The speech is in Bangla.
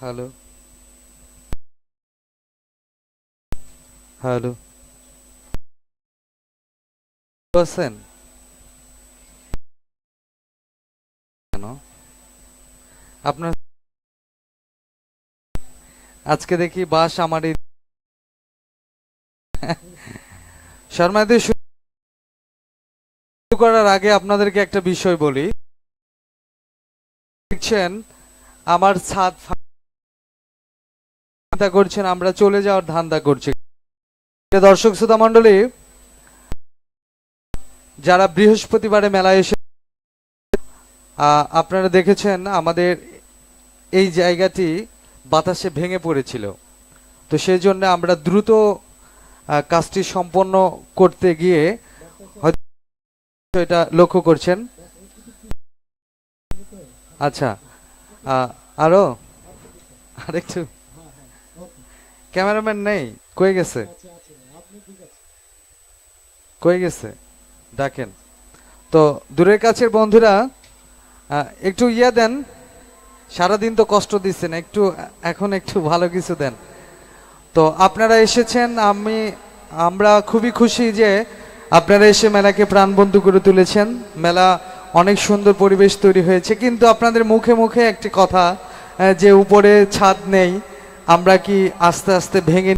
হ্যালো। হ্যালো। আছেন? কেন? আপনার আজকে দেখি বাস আমার এই শর্মাদি শুরু করার আগে আপনাদেরকে একটা বিষয় বলি। দেখছেন, আমার ছাদ চিন্তা করছেন, আমরা চলে যাওয়ার ধান্দা করছি। দর্শক, শ্রোতা মণ্ডলী, যারা বৃহস্পতিবারে মেলায় এসে আপনারা দেখেছেন আমাদের এই জায়গাটি বাতাসে ভেঙে পড়েছিল। তো সেই জন্য আমরা দ্রুত কাজটি সম্পন্ন করতে গিয়ে হয়তো এটা লক্ষ্য করছেন। আচ্ছা আরও? আরেকটু ক্যামেরাম্যান নেই, কই গেছে? কই গেছে? ডাকেন। তো দূরের কাছের বন্ধুরা একটু ইয়ে দেন, সারাদিন তো কষ্ট দিচ্ছেন, একটু, এখন একটু ভালো কিছু দেন। তো আপনারা এসেছেন, আমি, আমরা খুবই খুশি যে আপনারা এসে মেলাকে প্রাণবন্ধু করে তুলেছেন। মেলা অনেক সুন্দর পরিবেশ তৈরি হয়েছে, কিন্তু আপনাদের মুখে মুখে একটি কথা যে উপরে ছাদ নেই আমরা কি আস্তে আস্তে ভেঙে